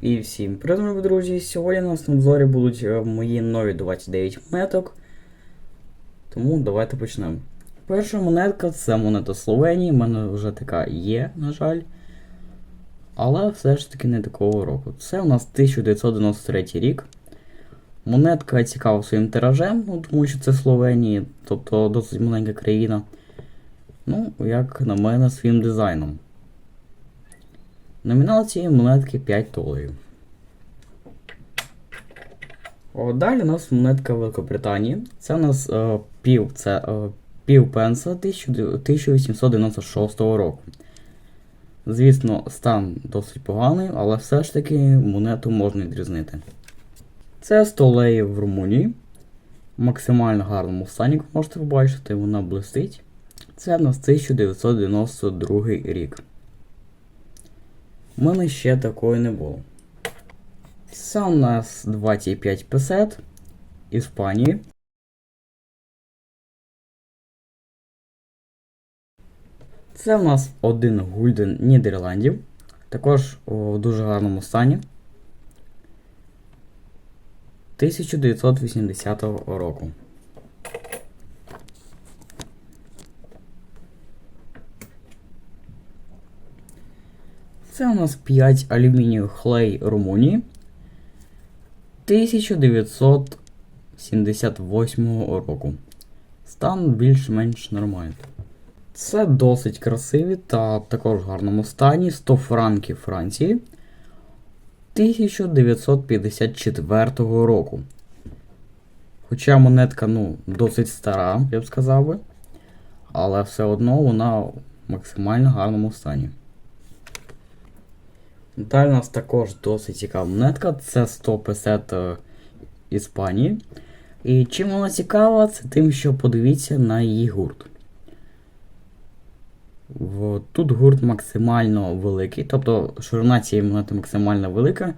І всім привіт, друзі! Сьогодні на на обзорі будуть е, мої нові 29 монеток. Тому давайте почнемо. Перша монетка це монета Словенії. У мене вже така є, на жаль. Але все ж таки не такого року. Це у нас 1993 рік. Монетка цікава своїм тиражем, ну, тому що це Словенія, тобто досить маленька країна. Ну, як на мене, своїм дизайном. Номінал цієї монетки 5 доларів. О, далі у нас монетка Великобританії. Це у нас е, пів, це, е, пів пенса 1896 року. Звісно, стан досить поганий, але все ж таки монету можна відрізнити. Це столеї в Румунії. В максимально гарному стані, як можете побачити, вона блистить. Це у нас 1992 рік. У мене ще такої не було. Це у нас 25 песет Іспанії. Це у нас один гульден Нідерландів. Також у дуже гарному стані. 1980 року. Це у нас 5 алюмінію хлей Румунії 1978 року. Стан більш-менш нормальний. Це досить красиві та також в гарному стані 100 франків Франції 1954 року. Хоча монетка ну, досить стара, я б сказав би, але все одно вона в максимально гарному стані. Далі у нас також досить цікава монетка. Це 150 е, Іспанії. І чим вона цікава, це тим, що подивіться на її гурт. Тут гурт максимально великий, тобто ширина цієї монети максимально велика.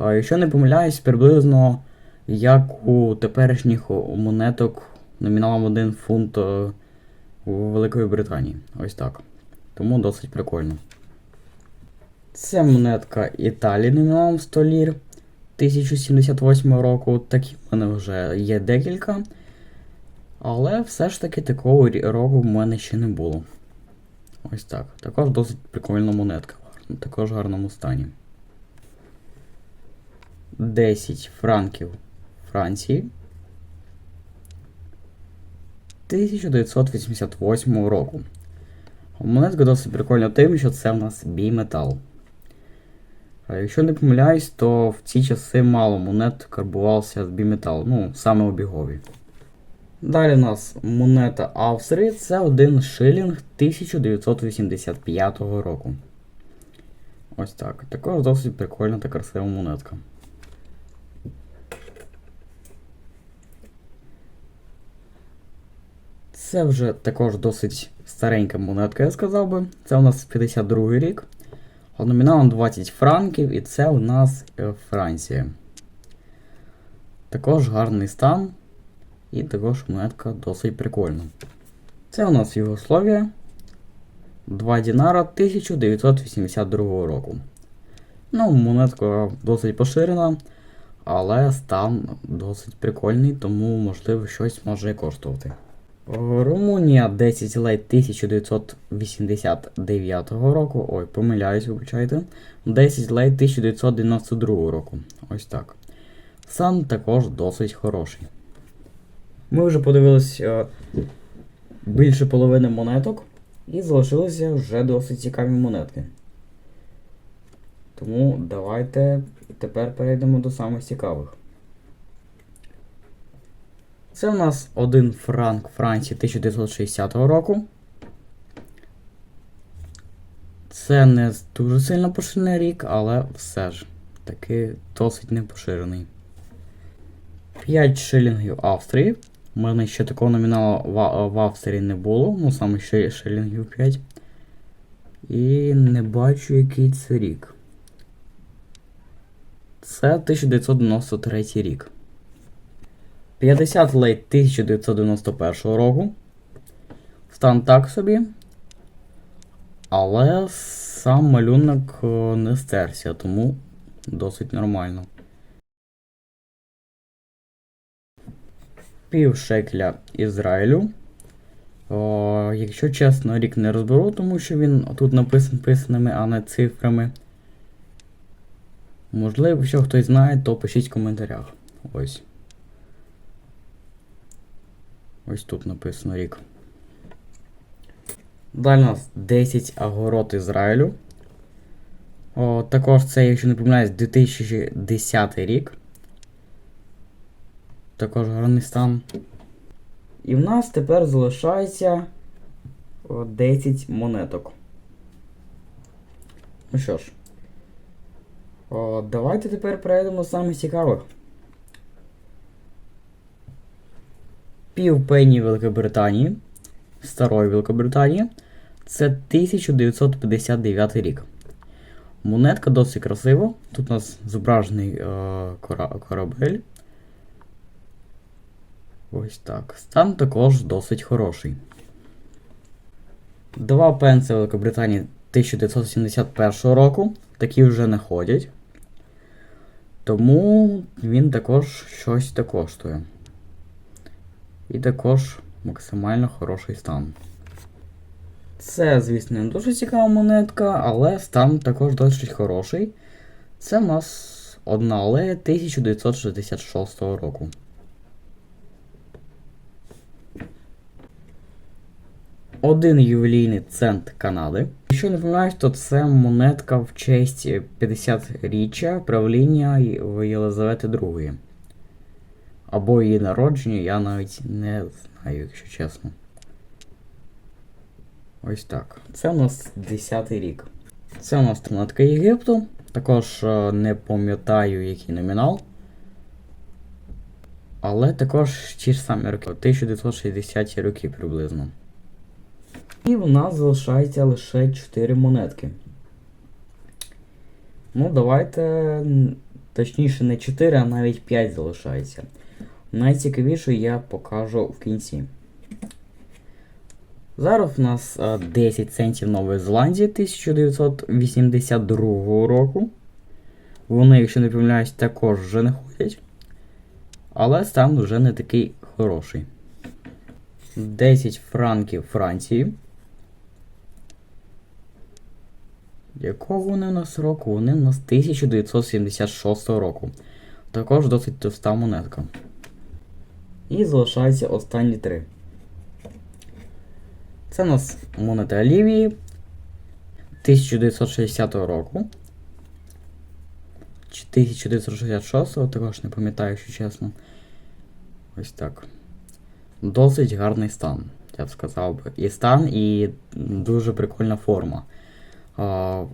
Якщо не помиляюсь, приблизно як у теперішніх монеток номіналом 1 фунт е, у Великої Британії. Ось так. Тому досить прикольно. Це монетка Італії номіналом 100 лір 1078 року. Такі в мене вже є декілька. Але все ж таки такого року в мене ще не було. Ось так. Також досить прикольна монетка. Також в гарному стані. 10 франків Франції. 1988 року. Монетка досить прикольна тим, що це в нас біметал. Якщо не помиляюсь, то в ці часи мало монет карбувався з біметалу, ну, саме обігові. Далі у нас монета Австрії, це один шилінг 1985 року. Ось так. Також досить прикольна та красива монетка. Це вже також досить старенька монетка, я сказав би. Це у нас 52 рік. Номіналом 20 франків, і це у нас е, Франція. Також гарний стан. І також монетка досить прикольна. Це у нас Югословія. 2 дінара 1982 року. Ну, монетка досить поширена, але стан досить прикольний, тому можливо щось може коштувати. Румунія 10 лей 1989 року. Ой, помиляюсь, вибачайте. 10 лей 1992 року. Ось так. Сан також досить хороший. Ми вже подивилися е, більше половини монеток. І залишилися вже досить цікаві монетки. Тому давайте тепер перейдемо до самих цікавих. Це у нас один франк Франції 1960 року. Це не дуже сильно поширений рік, але все ж таки досить непоширений. 5 шилінгів Австрії. У мене ще такого номіналу в, Австрії не було, ну саме ще шилінгів 5. І не бачу, який це рік. Це 1993 рік. 50 лей 1991 року. Стан так собі. Але сам малюнок е, не стерся, тому досить нормально. Пів шекля Ізраїлю. О, якщо чесно, рік не розберу, тому що він тут написан писаними, а не цифрами. Можливо, якщо хтось знає, то пишіть в коментарях. Ось. Ось тут написано рік. Далі у нас 10 агород Ізраїлю. О, також це, якщо не помиляюсь, 2010 рік. Також гарний стан. І в нас тепер залишається 10 монеток. Ну що ж. О, давайте тепер перейдемо до самих цікавих. Півпенні Великобританії. Старої Великобританії. Це 1959 рік. Монетка досить красива. Тут у нас зображений е, корабель. Ось так. Стан також досить хороший. Два пенси Великобританії 1971 року. Такі вже не ходять. Тому він також щось коштує. І також максимально хороший стан. Це, звісно, не дуже цікава монетка, але стан також досить хороший. Це в нас одна алея 1966 року. Один ювілейний цент Канади. Якщо не помиляюсь, то це монетка в честь 50-річчя правління Єлизавети II. Або її народження, я навіть не знаю, якщо чесно. Ось так. Це у нас 10-й рік. Це у нас монетка Єгипту. Також е, не пам'ятаю, який номінал. Але також ті ж самі роки, 1960-ті роки приблизно. І в нас залишається лише 4 монетки. Ну, давайте. Точніше, не 4, а навіть 5 залишається. Найцікавіше я покажу в кінці. Зараз у нас е, 10 центів Нової Зеландії 1982 року. Вони, якщо не помиляюсь, також вже не ходять. Але стан вже не такий хороший. 10 франків Франції. Якого вони у нас року? Вони у нас 1976 року. Також досить товста монетка. І залишаються останні три. Це у нас монета Олівії 1960 року. Чи 1966, також не пам'ятаю, якщо чесно. Ось так. Досить гарний стан, я б сказав би. І стан, і дуже прикольна форма. А,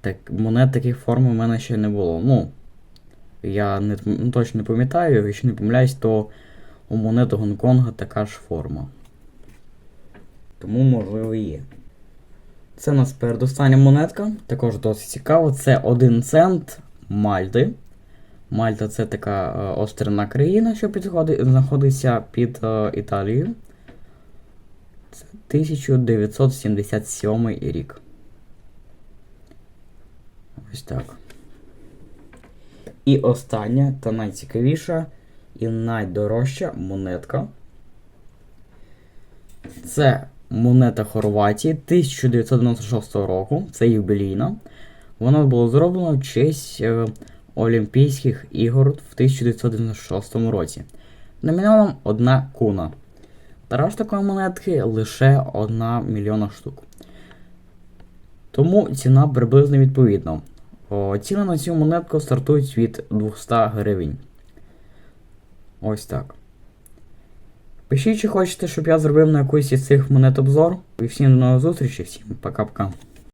так, монет таких форм у мене ще не було. Ну, я не, ну, точно не пам'ятаю, якщо не помиляюсь, то у монету Гонконга така ж форма. Тому, можливо, і є. Це у нас передостання монетка, також досить цікаво. Це 1 цент Мальти. Мальта це така е, острівна країна, що підходить, знаходиться під е, Італією. Це 1977 рік. Ось так. І остання та найцікавіша і найдорожча монетка. Це монета Хорватії 1996 року. Це юбілейна. Вона була зроблена в честь е, Олімпійських ігор в 1996 році. Номіналом одна куна. Тираж такої монетки лише 1 мільйона штук. Тому ціна приблизно відповідна. О, ціни на цю монетку стартують від 200 гривень. Ось так. Пишіть, чи хочете, щоб я зробив на якусь із цих монет обзор. І всім до нових зустрічі, всім пока-пока.